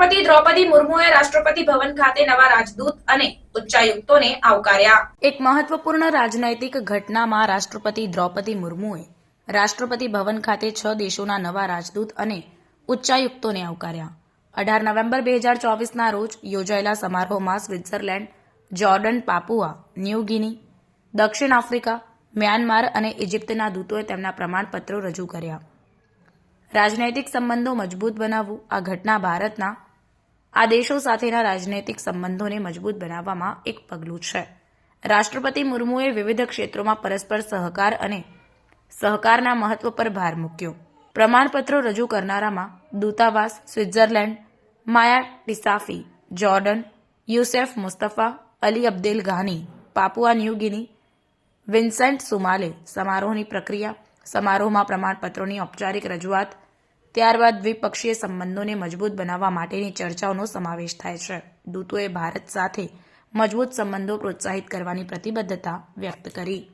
રાષ્ટ્રપતિ દ્રૌપદી મુર્મુએ રાષ્ટ્રપતિ ભવન ખાતે નવા રાજદૂત અને ઉચ્ચાયુક્તોને આવકાર્યા. એક મહત્વપૂર્ણ રાજનૈતિક ઘટનામાં રાષ્ટ્રપતિ દ્રૌપદી મુર્મુએ રાષ્ટ્રપતિ ભવન ખાતે છ દેશોના નવા રાજદૂત અને ઉચ્ચાયુક્તોને આવકાર્યા. અઢાર નવેમ્બર બે હજાર ચોવીસના રોજ યોજાયેલા સમારોહમાં Switzerland, Jordan, Papua, New Guinea, દક્ષિણ આફ્રિકા, મ્યાનમાર અને ઇજિપ્તના દૂતોએ તેમના પ્રમાણપત્રો રજૂ કર્યા. રાજનૈતિક સંબંધો મજબૂત બનાવવું આ ઘટના ભારતના આ દેશો સાથેના રાજનૈતિક સંબંધોને મજબૂત બનાવવામાં એક પગલું છે. રાષ્ટ્રપતિ મુર્મુએ વિવિધ ક્ષેત્રોમાં પરસ્પર સહકાર અને સહકારના મહત્વ પર ભાર મૂક્યો. પ્રમાણપત્રો રજૂ કરનારામાં દૂતાવાસ, Switzerland Maya Tissafi Jordan, Yusef Mustafa, Ali Abdel Ghani, Papua New Guinea, Vincent Sumale સમારોહની પ્રક્રિયા, સમારોહમાં પ્રમાણપત્રોની ઔપચારિક રજૂઆત ત્યારબાદ દ્વિપક્ષીય સંબંધોને મજબૂત બનાવવા માટેની ચર્ચાઓનો સમાવેશ થાય છે. દૂતોએ ભારત સાથે મજબૂત સંબંધો પ્રોત્સાહિત કરવાની પ્રતિબદ્ધતા વ્યક્ત કરી.